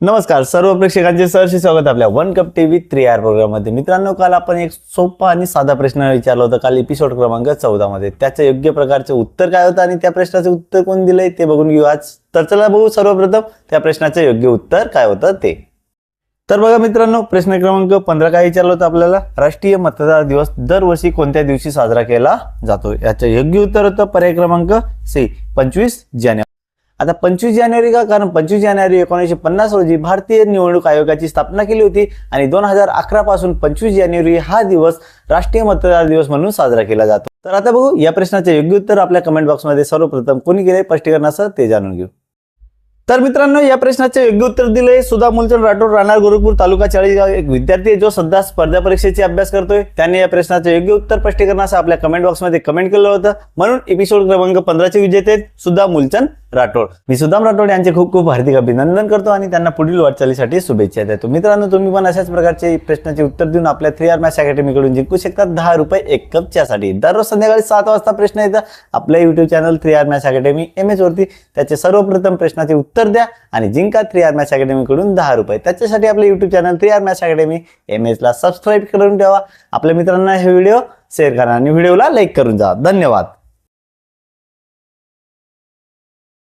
नमस्कार सर्व प्रेक्षकांचे सहर्ष स्वागत आपल्या one cup TV three R प्रोग्राममध्ये मित्रांनो काल आपण एक सोपा आणि साधा प्रश्न विचारला होता. काल एपिसोड क्रमांक चौदा मध्ये. त्याचं योग्य प्रकारचे उत्तर काय होतं आणि त्या प्रश्नाचे उत्तर कोण दिलंय ते बघून घेऊ आज. तर चला बघू सर्वप्रथम त्या प्रश्नाचे योग्य उत्तर काय होतं ते. तर बघा मित्रांनो प्रश्न क्रमांक पंधरा काय विचारलं होतं आपल्याला? राष्ट्रीय मतदार दिवस दरवर्षी कोणत्या दिवशी साजरा केला जातो? याचं योग्य उत्तर होतं पर्याय क्रमांक सी पंचवीस जानेवारी. आता पंचवीस जानेवारी का? कारण पंचवीस जानेवारी एकोणीसशे पन्नास रोजी भारतीय निवडणूक आयोगाची स्थापना केली होती आणि दोन हजार अकरा पासून पंचवीस जानेवारी हा दिवस राष्ट्रीय मतदार दिवस म्हणून साजरा केला जातो. तर आता बघू या प्रश्नाचे योग्य उत्तर आपल्या कमेंट बॉक्समध्ये सर्वप्रथम कोणी केले स्पष्टीकरणासह ते जाणून घेऊ. तर मित्रांनो या प्रश्नाचे योग्य उत्तर दिले सुधा मूलचंद राठोड राहणार गोरखपूर तालुका चाळीसगाव. एक विद्यार्थी जो सध्या स्पर्धा परीक्षेची अभ्यास करतोय. त्याने या प्रश्नाचे योग्य उत्तर स्पष्टीकरणासह आपल्या कमेंट बॉक्समध्ये कमेंट केलं होतं. म्हणून एपिसोड क्रमांक पंधराचे विजेते सुद्धा सुधा राठोड. मी सुदाम राठोड यांचे खूप खूप हार्दिक अभिनंदन करतो आणि त्यांना पुढील वाटचालीसाठी शुभेच्छा देतो. मित्रांनो तुम्ही पण अशाच प्रकारचे प्रश्नाचे उत्तर देऊन आपल्या थ्री आर मॅच अकॅडमीकडून जिंकू शकतात. दहा रुपये एक कप चहासाठी दररोज संध्याकाळी सात वाजता प्रश्न येतात आपल्या YouTube channel three R match academy M H वरती त्याचे सर्वप्रथम प्रश्नाचे उत्तर द्या आणि जिंका थ्री आर मॅच अकॅडमीकडून दहा रुपये. त्याच्यासाठी आपले YouTube channel three R match academy M H ला सबस्क्राईब करून ठेवा. आपल्या मित्रांना हे व्हिडिओ शेअर करा आणि व्हिडिओला लाईक करून जा. धन्यवाद.